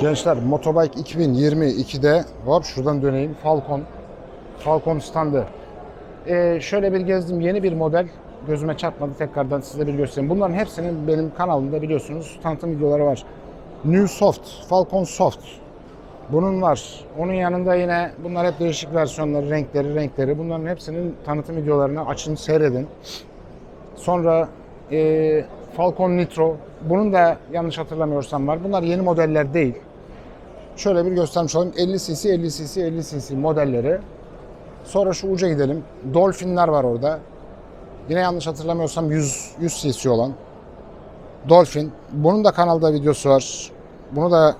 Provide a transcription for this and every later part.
Gençler Motobike 2022'de hop şuradan döneyim Falcon Falcon standı. Ee, şöyle bir gezdim yeni bir model gözüme çarpmadı tekrardan size bir göstereyim. Bunların hepsinin benim kanalımda biliyorsunuz tanıtım videoları var. New Soft, Falcon Soft. Bunun var. Onun yanında yine bunlar hep değişik versiyonları, renkleri, renkleri. Bunların hepsinin tanıtım videolarını açın seyredin. Sonra e, Falcon Nitro. Bunun da yanlış hatırlamıyorsam var. Bunlar yeni modeller değil. Şöyle bir göstermiş olayım. 50 cc, 50 cc, 50 cc modelleri. Sonra şu uca gidelim. Dolphin'ler var orada. Yine yanlış hatırlamıyorsam 100, 100 cc olan. Dolphin. Bunun da kanalda videosu var. Bunu da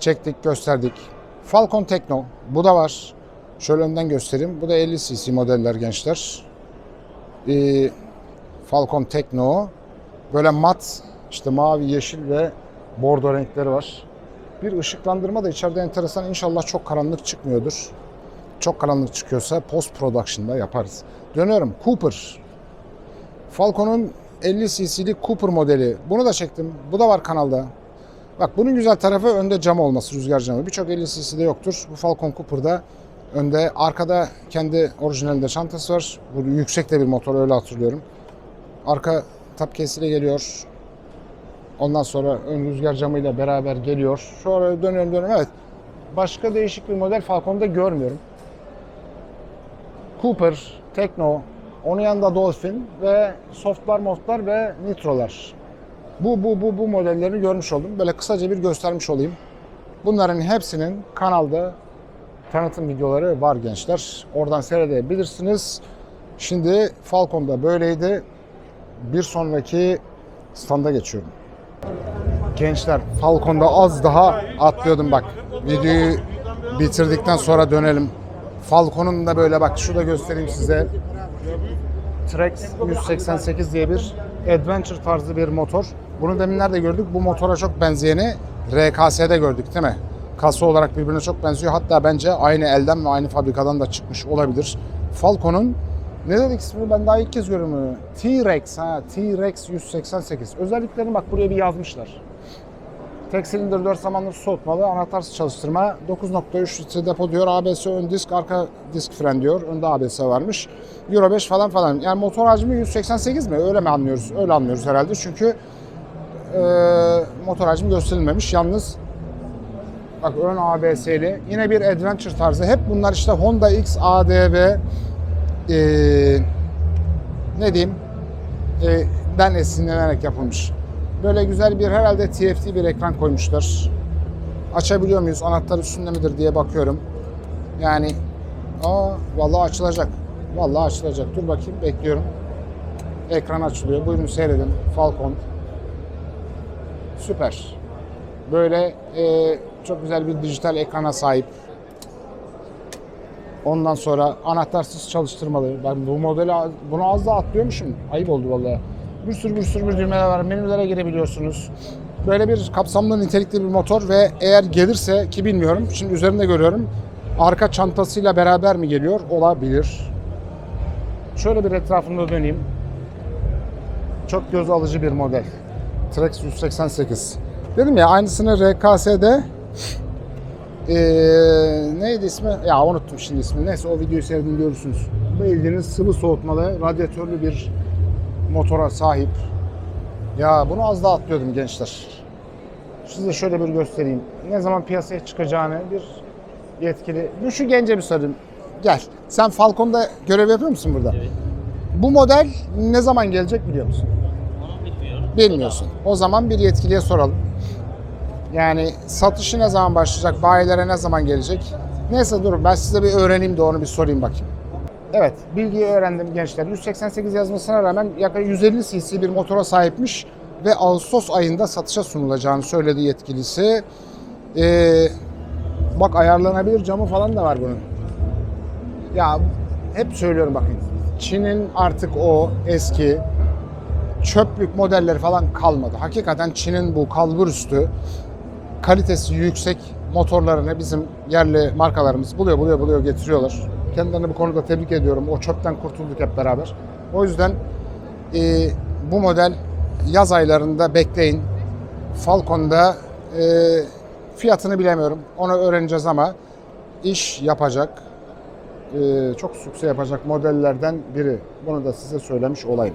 çektik, gösterdik. Falcon Tekno. Bu da var. Şöyle önden göstereyim. Bu da 50 cc modeller gençler. Ee, Falcon Tekno. Böyle mat, işte mavi, yeşil ve bordo renkleri var. Bir ışıklandırma da içeride enteresan. İnşallah çok karanlık çıkmıyordur. Çok karanlık çıkıyorsa post production'da yaparız. Dönüyorum. Cooper. Falcon'un 50 cc'lik Cooper modeli. Bunu da çektim. Bu da var kanalda. Bak bunun güzel tarafı önde cam olması, rüzgar camı. Birçok 50 cc'de yoktur. Bu Falcon Cooper'da önde, arkada kendi orijinalinde çantası var. Bu yüksek de bir motor öyle hatırlıyorum. Arka tap kesiyle geliyor. Ondan sonra ön rüzgar camıyla beraber geliyor. Sonra dönüyorum dönüyorum. Evet. Başka değişik bir model Falcon'da görmüyorum. Cooper, Tekno, onun yanında Dolphin ve softlar, moftlar ve nitrolar. Bu, bu, bu, bu modellerini görmüş oldum. Böyle kısaca bir göstermiş olayım. Bunların hepsinin kanalda tanıtım videoları var gençler. Oradan seyredebilirsiniz. Şimdi Falcon'da böyleydi. Bir sonraki standa geçiyorum. Gençler Falcon'da az daha atlıyordum bak. Videoyu bitirdikten sonra dönelim. Falcon'un da böyle bak şurada göstereyim size. Trax 188 diye bir adventure tarzı bir motor. Bunu deminlerde gördük. Bu motora çok benzeyeni RKS'de gördük değil mi? Kasa olarak birbirine çok benziyor. Hatta bence aynı elden ve aynı fabrikadan da çıkmış olabilir. Falcon'un ne dedik ismini ben daha ilk kez görüyorum. T-Rex ha T-Rex 188. Özelliklerini bak buraya bir yazmışlar. Tek silindir 4 zamanlı soğutmalı, anahtarsız çalıştırma, 9.3 litre depo diyor, ABS ön disk, arka disk fren diyor, önde ABS varmış. Euro 5 falan falan. Yani motor hacmi 188 mi? Öyle mi anlıyoruz? Öyle anlıyoruz herhalde çünkü e, motor hacmi gösterilmemiş. Yalnız bak ön ABS'li. Yine bir adventure tarzı. Hep bunlar işte Honda X, ADV, e, ne diyeyim, e, den esinlenerek yapılmış. Böyle güzel bir herhalde TFT bir ekran koymuşlar. Açabiliyor muyuz? Anahtar üstünde midir diye bakıyorum. Yani aa vallahi açılacak. Vallahi açılacak. Dur bakayım bekliyorum. Ekran açılıyor. Buyurun seyredin. Falcon. Süper. Böyle e, çok güzel bir dijital ekrana sahip. Ondan sonra anahtarsız çalıştırmalı. Ben bu modeli bunu az daha atlıyormuşum. Ayıp oldu vallahi. Bir sürü bir sürü bir düğmeler var. Menülere girebiliyorsunuz. Böyle bir kapsamlı nitelikli bir motor ve eğer gelirse ki bilmiyorum. Şimdi üzerinde görüyorum. Arka çantasıyla beraber mi geliyor? Olabilir. Şöyle bir etrafında döneyim. Çok göz alıcı bir model. Trax 188. Dedim ya aynısını RKS'de ee, neydi ismi? Ya unuttum şimdi ismini. Neyse o videoyu seyredin görürsünüz. Bildiğiniz sıvı soğutmalı, radyatörlü bir motora sahip. Ya bunu az daha atlıyordum gençler. Size şöyle bir göstereyim. Ne zaman piyasaya çıkacağını bir yetkili. Bu şu gence bir sorayım. Gel. Sen Falcon'da görev yapıyor musun burada? Evet. Bu model ne zaman gelecek biliyor musun? Onu bilmiyorum. Bilmiyorsun. O zaman bir yetkiliye soralım. Yani satışı ne zaman başlayacak, bayilere ne zaman gelecek? Neyse durun ben size bir öğreneyim de onu bir sorayım bakayım. Evet, bilgiyi öğrendim gençler. 188 yazmasına rağmen yaklaşık 150 cc bir motora sahipmiş ve Ağustos ayında satışa sunulacağını söyledi yetkilisi. Ee, bak ayarlanabilir camı falan da var bunun. Ya hep söylüyorum bakın. Çin'in artık o eski çöplük modelleri falan kalmadı. Hakikaten Çin'in bu kalbur üstü kalitesi yüksek motorlarını bizim yerli markalarımız buluyor buluyor buluyor getiriyorlar. Kendilerini bu konuda tebrik ediyorum. O çöpten kurtulduk hep beraber. O yüzden e, bu model yaz aylarında bekleyin. Falcon'da e, Fiyatını bilemiyorum. Onu öğreneceğiz ama iş yapacak, e, çok sükse yapacak modellerden biri. Bunu da size söylemiş olayım.